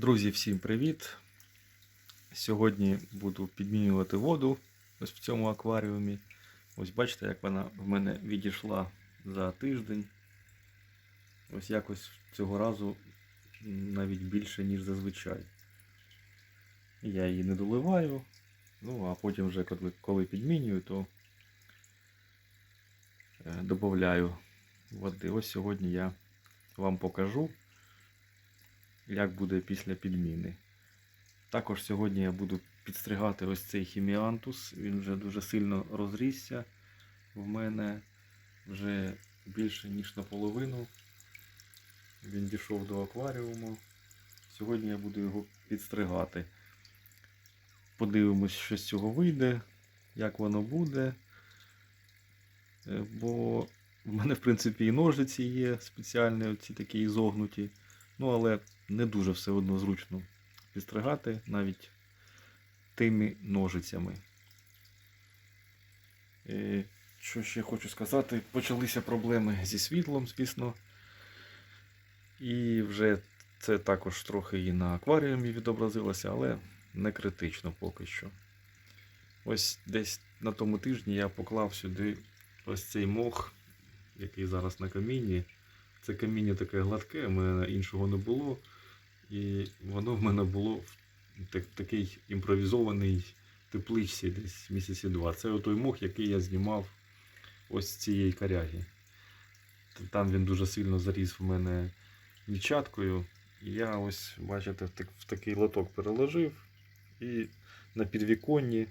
Друзі, всім привіт! Сьогодні буду підмінювати воду ось в цьому акваріумі. Ось бачите, як вона в мене відійшла за тиждень. Ось якось цього разу навіть більше, ніж зазвичай. Я її не доливаю, ну а потім вже коли, підмінюю, то е, додаю води. Ось сьогодні я вам покажу як буде після підміни. Також сьогодні я буду підстригати ось цей хіміантус. Він вже дуже сильно розрісся в мене вже більше ніж наполовину. Він дійшов до акваріуму. Сьогодні я буду його підстригати. Подивимось, що з цього вийде, як воно буде. Е, Бо в мене, в принципі, і ножиці є спеціальні, оці такі ізогнуті. Ну, але не дуже все одно зручно підстригати навіть тими ножицями. І що ще хочу сказати, почалися проблеми зі світлом, звісно. І вже це також трохи і на акваріумі відобразилося, але не критично поки що. Ось десь на тому тижні я поклав сюди ось цей мох, який зараз на камінні. Це каміння таке гладке, у мене іншого не було. І воно в мене було в так, такий імпровізований тепличці десь місяці два. Це той мох, який я знімав ось з цієї коряги. Там він дуже сильно заріс в мене нічаткою. І я ось, бачите, в, так, в такий лоток переложив. І на підвіконні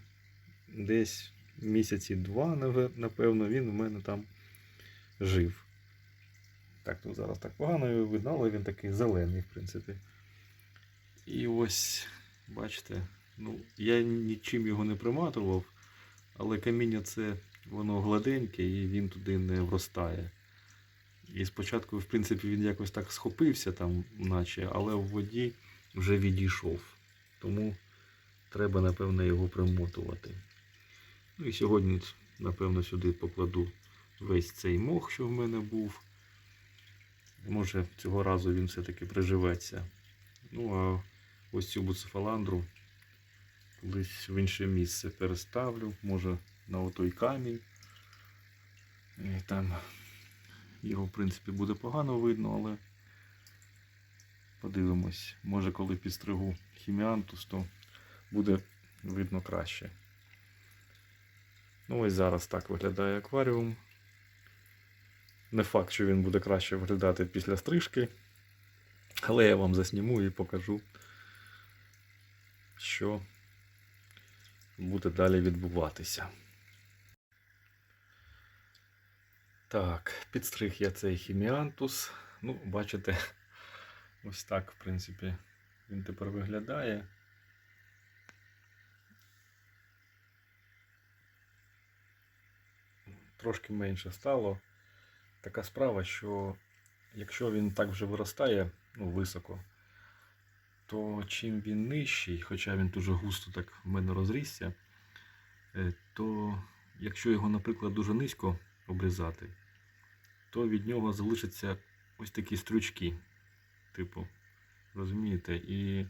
десь місяці два, напевно, він у мене там жив. Так, тут зараз так погано його видно, але він такий зелений, в принципі. І ось, бачите, ну, я нічим його не приматував, але каміння це воно гладеньке і він туди не вростає. І спочатку, в принципі, він якось так схопився там, наче, але в воді вже відійшов. Тому треба, напевно, його примотувати. Ну і сьогодні, напевно, сюди покладу весь цей мох, що в мене був. Може цього разу він все-таки приживеться. Ну а ось цю буцефаландру колись в інше місце переставлю, може на отой камінь. І там його, в принципі, буде погано видно, але подивимось. Може коли підстригу хіміантус, то буде видно краще. Ну ось зараз так виглядає акваріум. Не факт, що він буде краще виглядати після стрижки, але я вам засніму і покажу, що буде далі відбуватися. Так, підстриг я цей хіміантус. Ну, бачите, ось так, в принципі, він тепер виглядає. Трошки менше стало така справа, що якщо він так вже виростає ну, високо, то чим він нижчий, хоча він дуже густо так в мене розрісся, е, то якщо його, наприклад, дуже низько обрізати, то від нього залишаться ось такі стручки. Типу, розумієте, і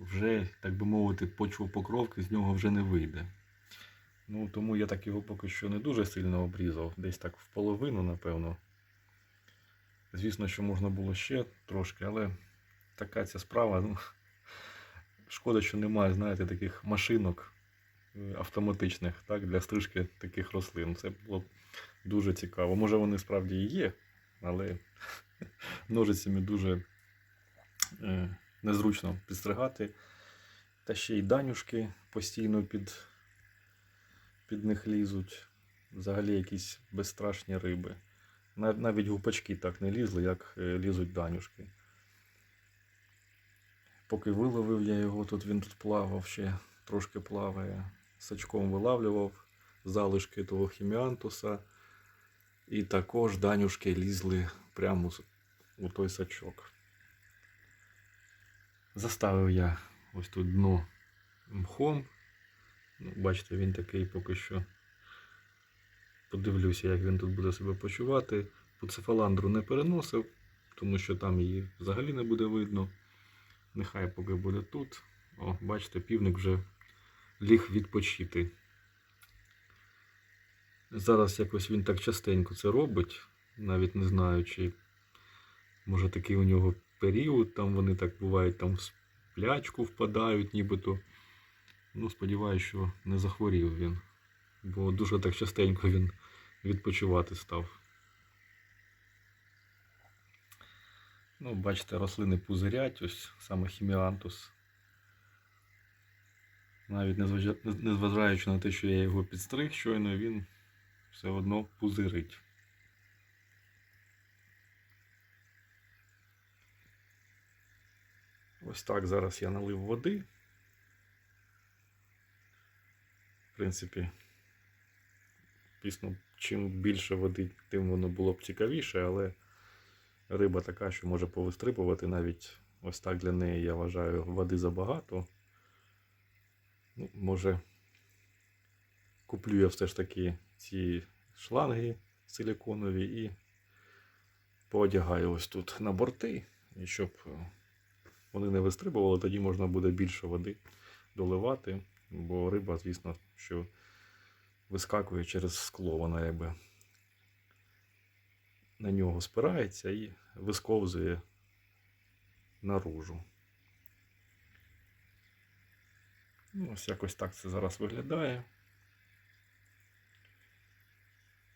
вже, так би мовити, почвопокровки з нього вже не вийде. Ну, тому я так його поки що не дуже сильно обрізав, десь так в половину, напевно. Звісно, що можна було ще трошки, але така ця справа. Ну, Шкода, що немає, знаєте, таких машинок е, автоматичних так, для стрижки таких рослин. Це було б дуже цікаво. Може вони справді і є, але ножицями дуже е, незручно підстригати. Та ще й данюшки постійно під під них лізуть. Взагалі якісь безстрашні риби. Навіть гупачки так не лізли, як е, лізуть данюшки. Поки виловив я його, тут він тут плавав ще, трошки плаває. Сачком вилавлював залишки того хіміантуса. І також данюшки лізли прямо у той сачок. Заставив я ось тут дно мхом. Ну, Бачите, він такий поки що. Подивлюся, як він тут буде себе почувати. Пуцефаландру не переносив, тому що там її взагалі не буде видно. Нехай поки буде тут. О, бачите, півник вже ліг відпочити. Зараз якось він так частенько це робить, навіть не знаю, чи може такий у нього період, там вони так бувають, там в сплячку впадають, нібито. Ну, сподіваюся, що не захворів він, бо дуже так частенько він відпочивати став. Ну, бачите, рослини пузирять, ось саме хіміантус. Навіть незважаючи на те, що я його підстриг щойно, він все одно пузирить. Ось так зараз я налив води. В принципі, пісно, чим більше води, тим воно було б цікавіше, але риба така, що може повистрибувати навіть ось так для неї, я вважаю, води забагато. Ну, може, куплю я все ж таки ці шланги силіконові і поодягаю ось тут на борти, і щоб вони не вистрибували, тоді можна буде більше води доливати, бо риба, звісно, що вискакує через скло, вона якби на нього спирається і висковзує наружу. Ну, ось якось так це зараз виглядає.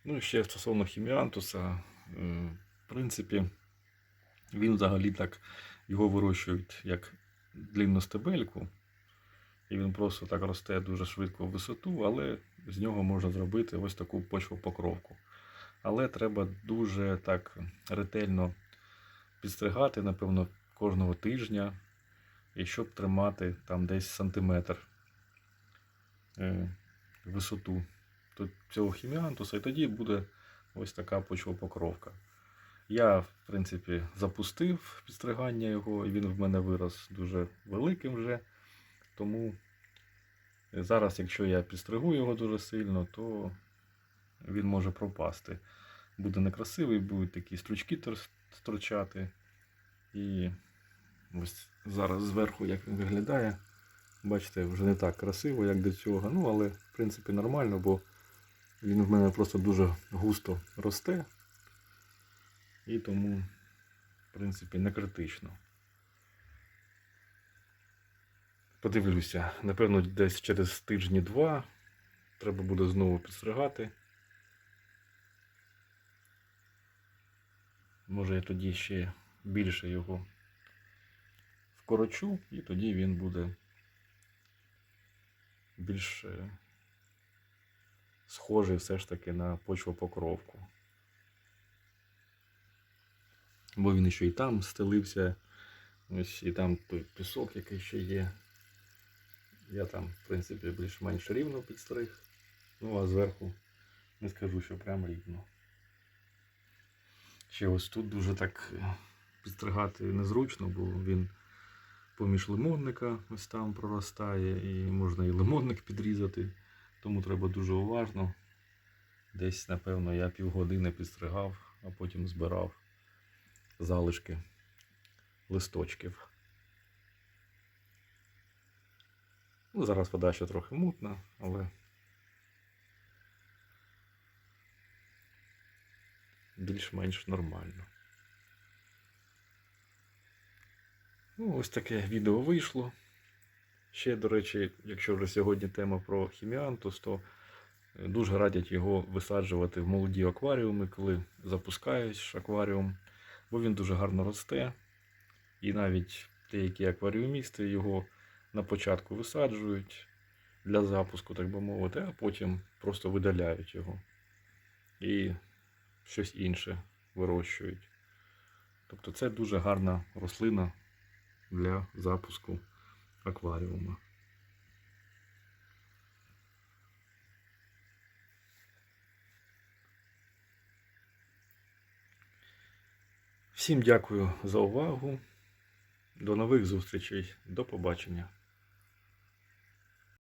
Ну і ще стосовно хіміантуса, е, в принципі, він взагалі так його вирощують як длинну стебельку. І він просто так росте дуже швидко в висоту, але з нього можна зробити ось таку почвопокровку. Але треба дуже так ретельно підстригати, напевно, кожного тижня, і щоб тримати там десь сантиметр е, висоту цього хіміантуса, і тоді буде ось така почвопокровка. Я, в принципі, запустив підстригання його, і він в мене вирос дуже великим вже. Тому зараз, якщо я підстригу його дуже сильно, то він може пропасти. Буде некрасивий, будуть такі стручки торчати. І ось зараз зверху, як він виглядає, бачите, вже не так красиво, як до цього. Ну, але в принципі нормально, бо він в мене просто дуже густо росте. І тому, в принципі, не критично. Подивлюся, напевно, десь через тижні-два треба буде знову підстригати. Може я тоді ще більше його вкорочу, і тоді він буде більш е, схожий все ж таки на почвопокровку. Бо він ще і там стелився, ось і там той пісок, який ще є. Я там, в принципі, більш-менш рівно підстриг. Ну а зверху не скажу, що прям рівно. Ще ось тут дуже так е, підстригати незручно, бо він поміж лимонника ось там проростає, і можна і лимонник підрізати, тому треба дуже уважно. Десь, напевно, я півгодини підстригав, а потім збирав залишки листочків. Ну, зараз вода ще трохи мутна, але більш-менш нормально. Ну, ось таке відео вийшло. Ще, до речі, якщо вже сьогодні тема про хіміантус, то е, дуже радять його висаджувати в молоді акваріуми, коли запускаєш акваріум, бо він дуже гарно росте. І навіть деякі акваріумісти його на початку висаджують для запуску, так би мовити, а потім просто видаляють його і щось інше вирощують. Тобто це дуже гарна рослина для запуску акваріума. Всім дякую за увагу. До нових зустрічей. До побачення.